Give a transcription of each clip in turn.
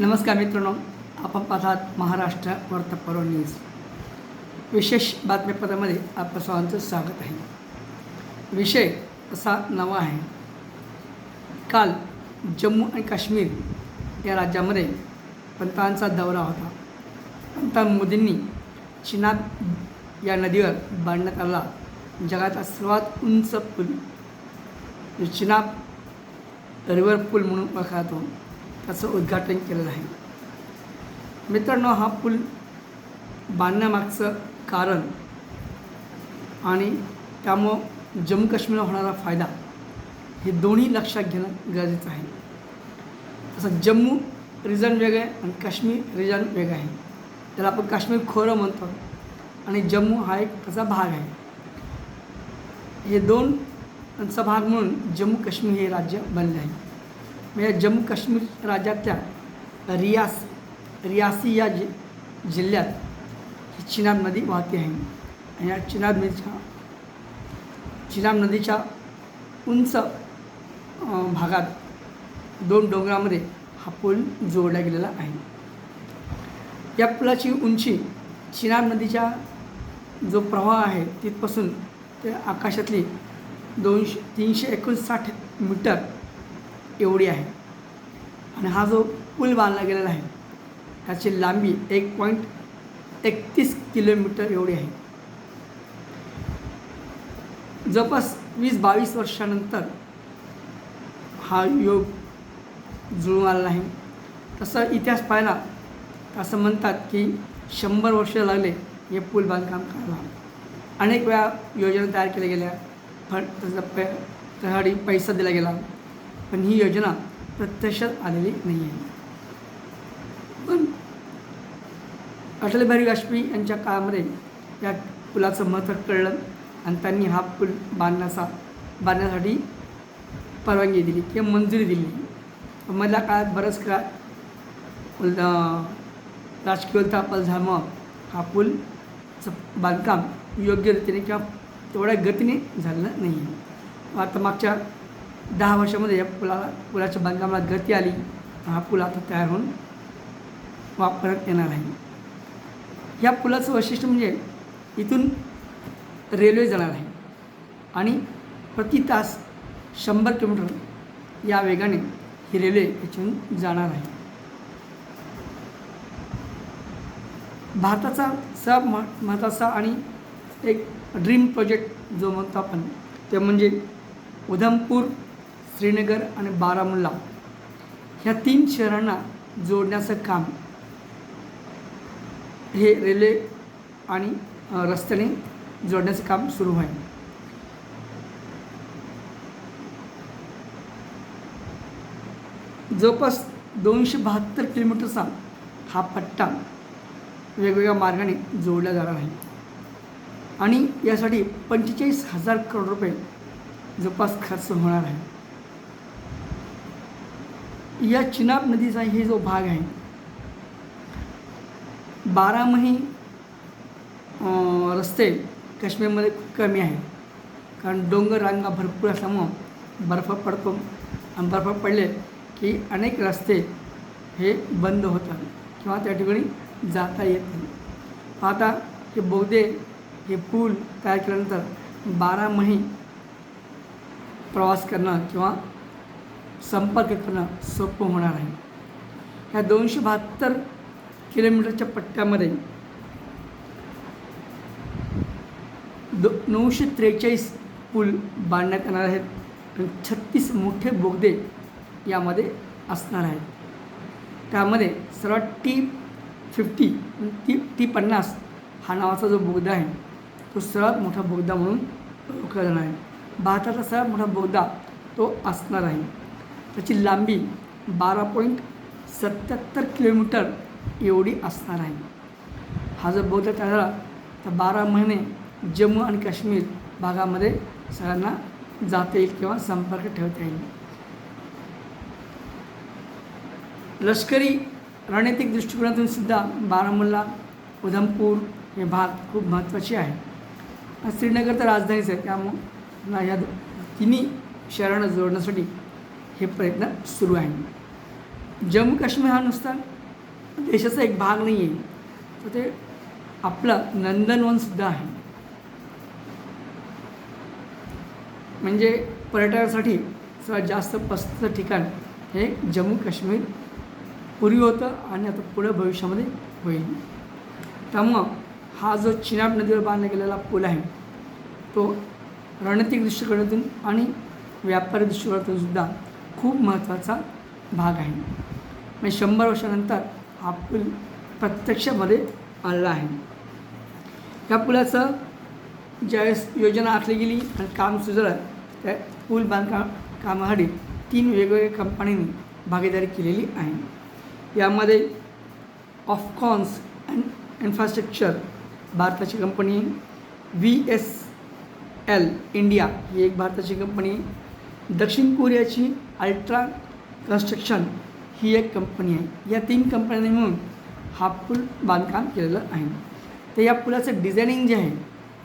नमस्कार मित्रांनो आपण पाहतात महाराष्ट्र वर्तपर्व न्यूज विशेष बातमीपत्रामध्ये आपल्या सर्वांचं स्वागत आहे. विषय असा नवा आहे. काल जम्मू आणि काश्मीर या राज्यामध्ये पंतांचा दौरा होता. पंतान मोदींनी चिनाब या नदीवर बांधण्यात आला जगाचा सर्वात उंच पूल चिनाब रिव्हर पूल म्हणून ओळखला जातो. त्याचं उद्घाटन केलेलं आहे. मित्रांनो हा पूल बांधण्यामागचं कारण आणि त्यामुळं जम्मू काश्मीरला होणारा फायदा हे दोन्ही लक्षात घेणं गरजेचं आहे. तसं जम्मू रिजन वेगळं आहे आणि काश्मीर रिजन वेगळं आहे. त्याला आपण काश्मीर खोरं म्हणतो आणि जम्मू हा एक त्याचा भाग आहे. हे दोन चा भाग म्हणून जम्मू काश्मीर हे राज्य बनले आहे. म्हणजे जम्मू काश्मीर राज्यातल्या रियास रियासी या जि जिल्ह्यात ही चिनाब नदी वाहते आहे. आणि या चिनाब नदीच्या चिनाब नदीच्या उंच भागात दोन डोंगरामध्ये हा पूल जोडला गेलेला आहे. या पुलाची उंची चिनाब नदीच्या जो प्रवाह आहे तिथपासून ते आकाशातली दोनशे तीनशे एकोणसाठ मीटर एवढी आहे. आणि हा जो पूल बांधला गेलेला आहे त्याची लांबी एक पॉईंट एकतीस किलोमीटर एवढी आहे. जवळपास वीस बावीस वर्षानंतर हा योग जुळून आला आहे तसं इतिहास पाहिला असं म्हणतात की शंभर वर्ष लागले हे पूल बांधकाम करायला. अनेक वेळा योजना तयार केल्या गेल्या पण त्याचा पै त्यासाठी पैसा दिला गेला. पण ही योजना प्रत्यक्षात आलेली नाही आहे पण अटल बिहारी वाजपेयी यांच्या काळामध्ये या पुलाचं महत्त्व कळलं आणि त्यांनी हा पूल बांधण्याचा बांधण्यासाठी परवानगी दिली किंवा मंजुरी दिली. मधल्या काळात बरंच काळ उल- राजकीय उलथापाल झाल्यामुळं हा पूलचं बांधकाम योग्य रीतीने किंवा तेवढ्या गतीने झालेलं नाही. आहे आता मागच्या दहा वर्षामध्ये या पुलाला पुलाच्या बांधकामाला गती आली. हा पूल आता तयार होऊन वापरण्यात येणार आहे. या पुलाचं वैशिष्ट्य म्हणजे इथून रेल्वे जाणार आहे. आणि प्रति तास शंभर किलोमीटर या वेगाने ही रेल्वे इथून जाणार आहे. भारताचा सर्वात महत्त्वाचा आणि एक ड्रीम प्रोजेक्ट जो म्हणतो आपण ते म्हणजे उधमपूर श्रीनगर आणि बारामुल्ला ह्या तीन शहरांना जोडण्याचं काम हे रेल्वे आणि रस्त्याने जोडण्याचं काम सुरू आहे. जवळपास दोनशे बहात्तर किलोमीटरचा हा पट्टा वेगवेगळ्या मार्गाने जोडला जाणार आहे. आणि यासाठी पंचेचाळीस हजार करोड रुपये जवळपास खर्च होणार आहे. या चिनाब नदीचा हे जो भाग आहे बारामही रस्ते काश्मीरमध्ये खूप कमी आहे. कारण डोंगर रांगा भरपूर असल्यामुळं बर्फ पडतो. आणि बर्फ पडले की अनेक रस्ते हे बंद होतात किंवा त्या ठिकाणी जाता येत नाही. आता हे बोगदे हे पूल तयार केल्यानंतर बारामही प्रवास करणं किंवा संपर्क करणं सोपं होणार आहे. ह्या दोनशे बहात्तर किलोमीटरच्या पट्ट्यामध्ये दो नऊशे त्रेचाळीस पूल बांधण्यात येणार आहेत आणि छत्तीस मोठे बोगदे यामध्ये असणार आहेत. त्यामध्ये सर्वात टी फिफ्टी टी टी पन्नास हा नावाचा जो बोगदा आहे तो सर्वात मोठा बोगदा म्हणून ओळखला जाणार आहे. भारताचा सर्वात मोठा बोगदा तो असणार आहे. त्याची लांबी बारा पॉईंट सत्याहत्तर किलोमीटर एवढी असणार आहे. हा जर बौद्ध तयार झाला तर बारा महिने जम्मू आणि काश्मीर भागामध्ये सगळ्यांना जाता येईल किंवा संपर्क ठेवता येईल. लष्करी रणनीतिक दृष्टिकोनातून सुद्धा बारामुल्ला उधमपूर हे भाग खूप महत्त्वाचे आहे श्रीनगर तर राजधानीच आहे त्यामुळं या तिन्ही शहरांना जोडण्यासाठी हे प्रयत्न सुरू आहे. जम्मू काश्मीर हा नुसता देशाचा एक भाग नाही आहे तर ते आपलं नंदनवनसुद्धा आहे. म्हणजे पर्यटनासाठी सर्वात जास्त पसंत ठिकाण हे जम्मू काश्मीर. पूर्वी होतं आणि आता पुढं भविष्यामध्ये होईल. त्यामुळं हा जो चिनाब नदीवर बांधला गेलेला पूल आहे तो रणनीतिक दृष्टिकोनातून आणि व्यापारी दृष्टिकोनातून सुद्धा खूप महत्त्वाचा भाग आहे. म्हणजे शंभर वर्षानंतर हा पूल प्रत्यक्षामध्ये आणला आहे. या पुलाचं ज्यावेळेस योजना आखली गेली आणि काम सुधारलं त्या पूल बांधकाम कामासाठी तीन वेगवेगळ्या कंपन्यांनी भागीदारी केलेली आहे. यामध्ये ऑफकॉन्स अँड इन्फ्रास्ट्रक्चर भारताची कंपनी व्ही एस एल इंडिया ही एक भारताची कंपनी दक्षिण कोरियाची अल्ट्रा कन्स्ट्रक्शन ही एक कंपनी आहे. या तीन कंपन्यांनी मिळून हा पूल बांधकाम केलेलं आहे. तर या पुलाचं डिझायनिंग जे आहे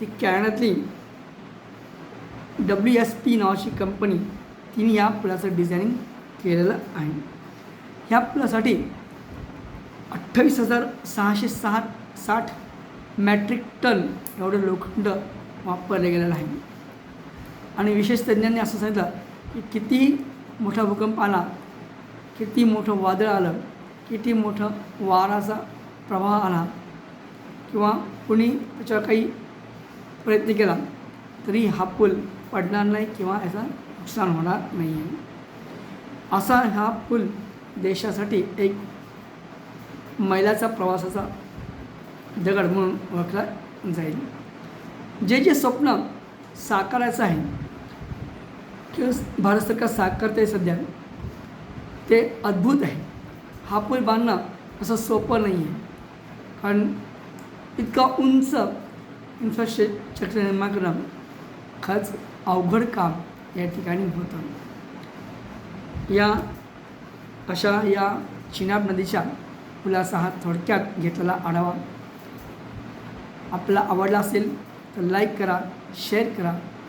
ती कॅनडातली डब्ल्यू एस पी नावाची कंपनी तिने या पुलाचं डिझायनिंग केलेलं आहे. ह्या पुलासाठी अठ्ठावीस हजार सहाशे सहा साठ मॅट्रिक टन एवढं लोखंड वापरलं गेलेलं आहे. आणि विशेष तज्ज्ञांनी असं सांगितलं की किती मोठा भूकंप आला. किती मोठं वादळ आलं. किती मोठं वाराचा प्रवाह आला. किंवा कुणी त्याच्यावर काही प्रयत्न केला तरी हा पूल पडणार नाही किंवा याचं नुकसान होणार नाही. आहे असा हा पूल देशासाठी एक मैलाचा प्रवासाचा दगड म्हणून ओळखला जाईल. जे जे स्वप्न साकारायचं आहे किंवा भारत सरकार साकारते आहे सध्या ते अद्भुत आहे. हा पूल बांधणं असं सोपं नाही आहे कारण इतका उंच इन्फ्रास्ट्रक्चर निर्माण करणं खरंच अवघड काम या ठिकाणी होतं. या अशा या चिनाब नदीच्या पुलाचा हा थोडक्यात घेतलेला आढावा आपला आवडला असेल तर लाईक करा शेअर करा